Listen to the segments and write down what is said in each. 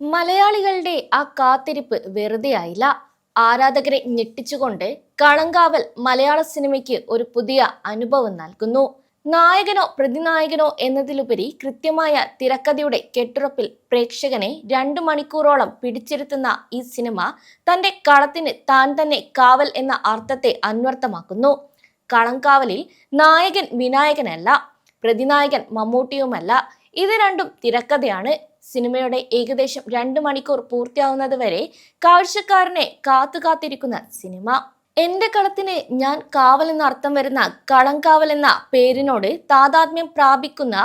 മലയാളികളുടെ ആ കാത്തിരിപ്പ് വെറുതെ ആയില്ല. ആരാധകരെ ഞെട്ടിച്ചുകൊണ്ട് കളങ്കാവൽ മലയാള സിനിമയ്ക്ക് ഒരു പുതിയ അനുഭവം നൽകുന്നു. നായകനോ പ്രതിനായകനോ എന്നതിലുപരി കൃത്യമായ തിരക്കഥയുടെ കെട്ടുറപ്പിൽ പ്രേക്ഷകനെ രണ്ടു മണിക്കൂറോളം പിടിച്ചിരുത്തുന്ന ഈ സിനിമ തന്റെ കളത്തിന് താൻ തന്നെ കാവൽ എന്ന അർത്ഥത്തെ അന്വർത്ഥമാക്കുന്നു. കളങ്കാവലിൽ നായകൻ വിനായകനല്ല പ്രതിനായകൻ മമ്മൂട്ടിയുമല്ല. ഇത് രണ്ടും തിരക്കഥയാണ്. സിനിമയുടെ ഏകദേശം രണ്ട് മണിക്കൂർ പൂർത്തിയാവുന്നത് വരെ കാഴ്ചക്കാരനെ കാത്തു കാത്തിരിക്കുന്ന സിനിമ. എന്റെ കളത്തിന് ഞാൻ കാവൽ എന്ന അർത്ഥം വരുന്ന കളങ്കാവൽ എന്ന പേരിനോട് താതാത്മ്യം പ്രാപിക്കുന്ന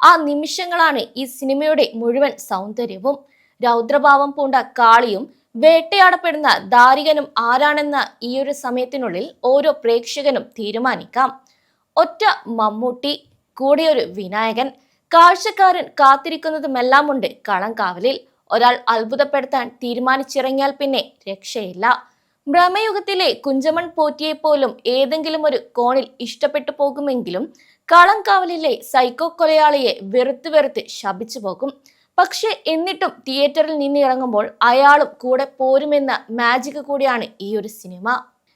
ആ നിമിഷങ്ങളാണ് ഈ സിനിമയുടെ മുഴുവൻ സൗന്ദര്യവും. രൗദ്രഭാവം പൂണ്ട കാളിയും വേട്ടയാടപ്പെടുന്ന ദാരികനും ആരാണെന്ന ഈ ഒരു സമയത്തിനുള്ളിൽ ഓരോ പ്രേക്ഷകനും തീരുമാനിക്കാം. ഒറ്റ മമ്മൂട്ടി കൂടിയൊരു വിനായകൻ. കാഴ്ചക്കാരൻ കാത്തിരിക്കുന്നതുമെല്ലാം ഉണ്ട് കളങ്കാവലിൽ ഒരാൾ അത്ഭുതപ്പെടുത്താൻ തീരുമാനിച്ചിറങ്ങിയാൽ പിന്നെ രക്ഷയില്ല. ഭ്രമയുഗത്തിലെ കുഞ്ചമൺ പോറ്റിയെ പോലും ഏതെങ്കിലും ഒരു കോണിൽ ഇഷ്ടപ്പെട്ടു പോകുമെങ്കിലും കളങ്കാവലിലെ സൈക്കോ കൊലയാളിയെ വെറുത്ത് വെറുത്ത് ശപിച്ചു പോകും. പക്ഷെ എന്നിട്ടും തിയേറ്ററിൽ നിന്നിറങ്ങുമ്പോൾ അയാളും കൂടെ പോരുമെന്ന മാജിക് കൂടിയാണ് ഈ ഒരു സിനിമ.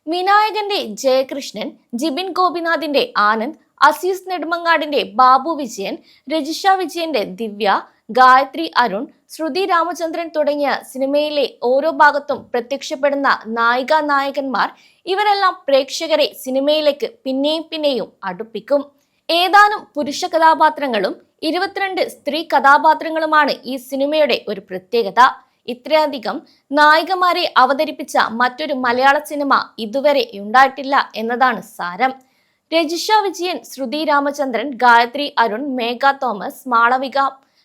വിനായകന്റെ ജയകൃഷ്ണൻ ജിബിൻ ഗോപിനാഥിന്റെ ആനന്ദ് അസീസ് നെടുമങ്ങാടിന്റെ ബാബു വിജയൻ രജിഷ വിജയന്റെ ദിവ്യ ഗായത്രി അരുൺ ശ്രുതി രാമചന്ദ്രൻ തുടങ്ങിയ സിനിമയിലെ ഓരോ ഭാഗത്തും പ്രത്യക്ഷപ്പെടുന്ന നായിക നായകന്മാർ ഇവരെല്ലാം പ്രേക്ഷകരെ സിനിമയിലേക്ക് പിന്നെയും പിന്നെയും അടുപ്പിക്കും. ഏതാനും പുരുഷ കഥാപാത്രങ്ങളും ഇരുപത്തിരണ്ട് സ്ത്രീ കഥാപാത്രങ്ങളുമാണ് ഈ സിനിമയുടെ ഒരു പ്രത്യേകത. ഇത്രയധികം നായികമാരെ അവതരിപ്പിച്ച മറ്റൊരു മലയാള സിനിമ ഇതുവരെ ഉണ്ടായിട്ടില്ല എന്നതാണ് സാരം. രജിഷ വിജയൻ ശ്രുതി രാമചന്ദ്രൻ ഗായത്രി അരുൺ മേഘ തോമസ് മാളവിക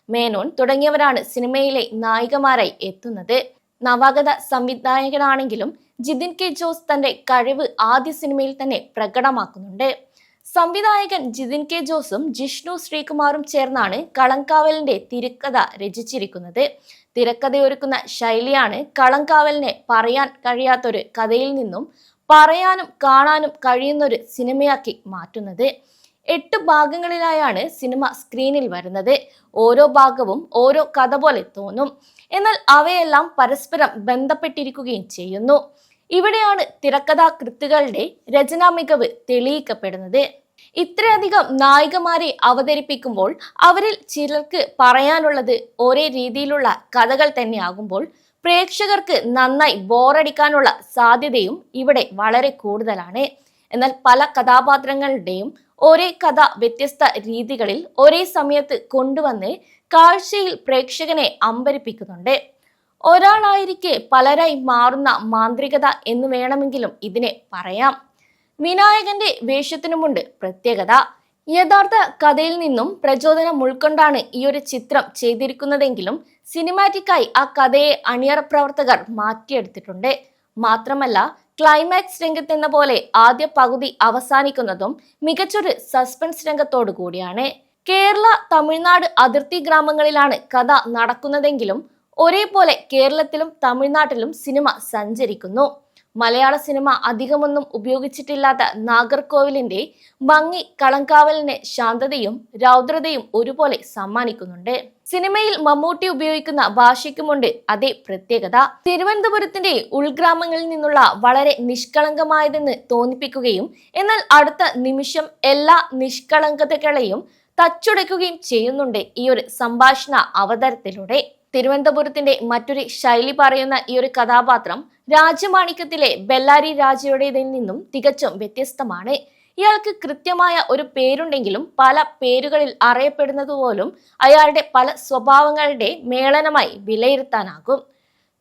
മേനോൻ തുടങ്ങിയവരാണ് സിനിമയിലെ നായികമാരായി എത്തുന്നത്. നവാഗത സംവിധായകനാണെങ്കിലും ജിതിൻ കെ ജോസ് തന്റെ കഴിവ് ആദ്യ സിനിമയിൽ തന്നെ പ്രകടമാക്കുന്നുണ്ട്. സംവിധായകൻ ജിതിൻ കെ ജോസും ജിഷ്ണു ശ്രീകുമാറും ചേർന്നാണ് കളങ്കാവലിന്റെ തിരക്കഥ രചിച്ചിരിക്കുന്നത്. തിരക്കഥയൊരുക്കുന്ന ശൈലിയാണ് കളങ്കാവലിനെ പറയാൻ കഴിയാത്തൊരു കഥയിൽ നിന്നും പറയാനും കാണാനും കഴിയുന്ന ഒരു സിനിമയാക്കി മാറ്റുന്നത്. എട്ട് ഭാഗങ്ങളിലായാണ് സിനിമ സ്ക്രീനിൽ വരുന്നത്. ഓരോ ഭാഗവും ഓരോ കഥ പോലെ തോന്നും. എന്നാൽ അവയെല്ലാം പരസ്പരം ബന്ധപ്പെട്ടിരിക്കുകയും ചെയ്യുന്നു. ഇവിടെയാണ് തിരക്കഥാകൃത്തുക്കളുടെ രചനാ മികവ് തെളിയിക്കപ്പെടുന്നത്. ഇത്രയധികം നായികമാരെ അവതരിപ്പിക്കുമ്പോൾ അവരിൽ ചിലർക്ക് പറയാനുള്ളത് ഒരേ രീതിയിലുള്ള കഥകൾ തന്നെയാകുമ്പോൾ പ്രേക്ഷകർക്ക് നന്നായി ബോറടിക്കാനുള്ള സാധ്യതയും ഇവിടെ വളരെ കൂടുതലാണ്. എന്നാൽ പല കഥാപാത്രങ്ങളുടെയും ഒരേ കഥ വ്യത്യസ്ത രീതികളിൽ ഒരേ സമയത്ത് കൊണ്ടുവന്ന് കാഴ്ചയിൽ പ്രേക്ഷകനെ അമ്പരിപ്പിക്കുന്നുണ്ട്. ഒരാളായിരിക്കെ പലരായി മാറുന്ന മാന്ത്രികത എന്ന് വേണമെങ്കിലും ഇതിനെ പറയാം. വിനായകന്റെ വേഷത്തിനുമുണ്ട് പ്രത്യേകത. യഥാർത്ഥ കഥയിൽ നിന്നും പ്രചോദനം ഉൾക്കൊണ്ടാണ് ഈ ഒരു ചിത്രം ചെയ്തിരിക്കുന്നതെങ്കിലും സിനിമാറ്റിക്കായി ആ കഥയെ അണിയറ പ്രവർത്തകർ മാറ്റിയെടുത്തിട്ടുണ്ട്. മാത്രമല്ല ക്ലൈമാക്സ് രംഗത്തെന്ന പോലെ ആദ്യ പകുതി അവസാനിക്കുന്നതും മികച്ചൊരു സസ്പെൻസ് രംഗത്തോടു കൂടിയാണ്. കേരള തമിഴ്നാട് അതിർത്തി ഗ്രാമങ്ങളിലാണ് കഥ നടക്കുന്നതെങ്കിലും ഒരേപോലെ കേരളത്തിലും തമിഴ്നാട്ടിലും സിനിമ സഞ്ചരിക്കുന്നു. മലയാള സിനിമ അധികമൊന്നും ഉപയോഗിച്ചിട്ടില്ലാത്ത നാഗർകോവിലിന്റെ ഭംഗി കളങ്കാവലിന് ശാന്തതയും രൗദ്രതയും ഒരുപോലെ സമ്മാനിക്കുന്നുണ്ട്. സിനിമയിൽ മമ്മൂട്ടി ഉപയോഗിക്കുന്ന ഭാഷയ്ക്കുമുണ്ട് അതേ പ്രത്യേകത. തിരുവനന്തപുരത്തിന്റെ ഉൾഗ്രാമങ്ങളിൽ നിന്നുള്ള വളരെ നിഷ്കളങ്കമായതെന്ന് തോന്നിപ്പിക്കുകയും എന്നാൽ അടുത്ത നിമിഷം എല്ലാ നിഷ്കളങ്കതകളെയും തച്ചുടയ്ക്കുകയും ചെയ്യുന്നുണ്ട് ഈ ഒരു സംഭാഷണ അവതരത്തിലൂടെ. തിരുവനന്തപുരത്തിന്റെ മറ്റൊരു ശൈലി പറയുന്ന ഈ ഒരു കഥാപാത്രം രാജമാണിക്യത്തിലെ ബെല്ലാരി രാജയുടേതിൽ നിന്നും തികച്ചും വ്യത്യസ്തമാണ്. ഇയാൾക്ക് കൃത്യമായ ഒരു പേരുണ്ടെങ്കിലും പല പേരുകളിൽ അറിയപ്പെടുന്നത് പോലും അയാളുടെ പല സ്വഭാവങ്ങളുടെ മേളനമായി വിലയിരുത്താനാകും.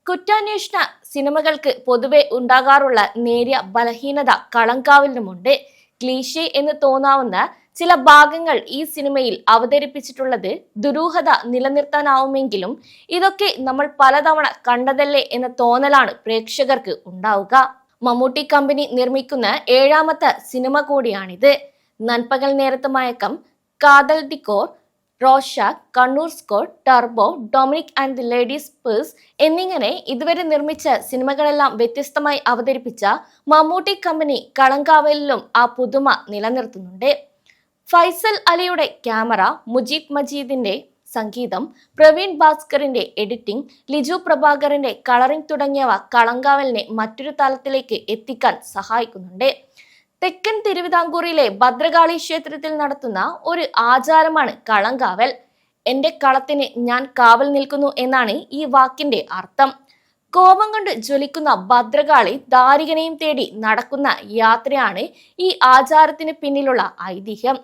കുറ്റാന്വേഷണ സിനിമകൾക്ക് പൊതുവെ ഉണ്ടാകാറുള്ള നേരിയ ബലഹീനത കളങ്കാവിലുമുണ്ട്. ക്ലീശെ എന്ന് തോന്നാവുന്ന ചില ഭാഗങ്ങൾ ഈ സിനിമയിൽ അവതരിപ്പിച്ചിട്ടുള്ളത് ദുരൂഹത നിലനിർത്താനാവുമെങ്കിലും ഇതൊക്കെ നമ്മൾ പലതവണ കണ്ടതല്ലേ എന്ന തോന്നലാണ് പ്രേക്ഷകർക്ക് ഉണ്ടാവുക. മമ്മൂട്ടി കമ്പനി നിർമ്മിക്കുന്ന ഏഴാമത്തെ സിനിമ കൂടിയാണിത്. Nanpakal Nerathu Mayakkam Kaathal the core Rorschach Kannur squad Turbo Dominic and the ladies purse എന്നിങ്ങനെ ഇതുവരെ നിർമ്മിച്ച സിനിമകളെല്ലാം വ്യത്യസ്തമായി അവതരിപ്പിച്ച മമ്മൂട്ടി കമ്പനി കളങ്കാവലിലും ആ പുതുമ നിലനിർത്തുന്നുണ്ട്. ഫൈസൽ അലിയുടെ ക്യാമറ മുജീബ് മജീദിന്റെ സംഗീതം പ്രവീൺ ഭാസ്കറിന്റെ എഡിറ്റിംഗ് ലിജു പ്രഭാകറിന്റെ കളറിംഗ് തുടങ്ങിയവ കളങ്കാവലിനെ മറ്റൊരു തലത്തിലേക്ക് എത്തിക്കാൻ സഹായിക്കുന്നുണ്ട്. തെക്കൻ തിരുവിതാംകൂറിലെ ഭദ്രകാളി ക്ഷേത്രത്തിൽ നടത്തുന്ന ഒരു ആചാരമാണ് കളങ്കാവൽ. എന്റെ കളത്തിന് ഞാൻ കാവൽ നിൽക്കുന്നു എന്നാണ് ഈ വാക്കിന്റെ അർത്ഥം. കോപം കൊണ്ട് ജ്വലിക്കുന്ന ഭദ്രകാളി ദാരികനെയും തേടി നടക്കുന്ന യാത്രയാണ് ഈ ആചാരത്തിന് പിന്നിലുള്ള ഐതിഹ്യം.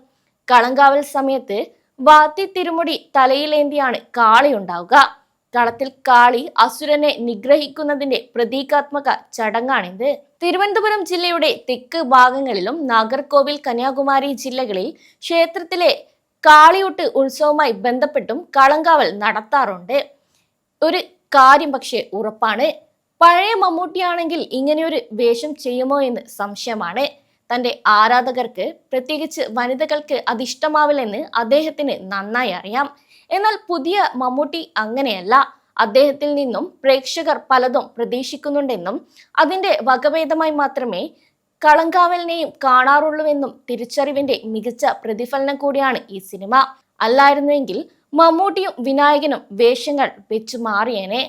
കളങ്കാവൽ സമയത്ത് വാത്തി തിരുമുടി തലയിലേന്തിയാണ് കാളി ഉണ്ടാവുക. കളത്തിൽ കാളി അസുരനെ നിഗ്രഹിക്കുന്നതിന്റെ പ്രതീകാത്മക ചടങ്ങാണിത്. തിരുവനന്തപുരം ജില്ലയുടെ തെക്ക് ഭാഗങ്ങളിലും നാഗർകോവിൽ കന്യാകുമാരി ജില്ലകളിൽ ക്ഷേത്രത്തിലെ കാളിയൂട്ട് ഉത്സവവുമായി ബന്ധപ്പെട്ടും കളങ്കാവൽ നടത്താറുണ്ട്. ഒരു കാര്യം പക്ഷേ ഉറപ്പാണ്. പഴയ മമ്മൂട്ടിയാണെങ്കിൽ ഇങ്ങനെയൊരു വേഷം ചെയ്യുമോ എന്ന് സംശയമാണ്. തന്റെ ആരാധകർക്ക് പ്രത്യേകിച്ച് വനിതകൾക്ക് അതിഷ്ടമാവില്ലെന്ന് അദ്ദേഹത്തിന് നന്നായി അറിയാം. എന്നാൽ പുതിയ മമ്മൂട്ടി അങ്ങനെയല്ല. അദ്ദേഹത്തിൽ നിന്നും പ്രേക്ഷകർ പലതും പ്രതീക്ഷിക്കുന്നുണ്ടെന്നും അതിന്റെ വകഭേദമായി മാത്രമേ കളങ്കാവലിനെയും കാണാറുള്ളൂവെന്നും തിരിച്ചറിവിന്റെ മികച്ച പ്രതിഫലനം കൂടിയാണ് ഈ സിനിമ. അല്ലായിരുന്നുവെങ്കിൽ മമ്മൂട്ടിയും വിനായകനും വേഷങ്ങൾ വെച്ചു മാറിയേനെ.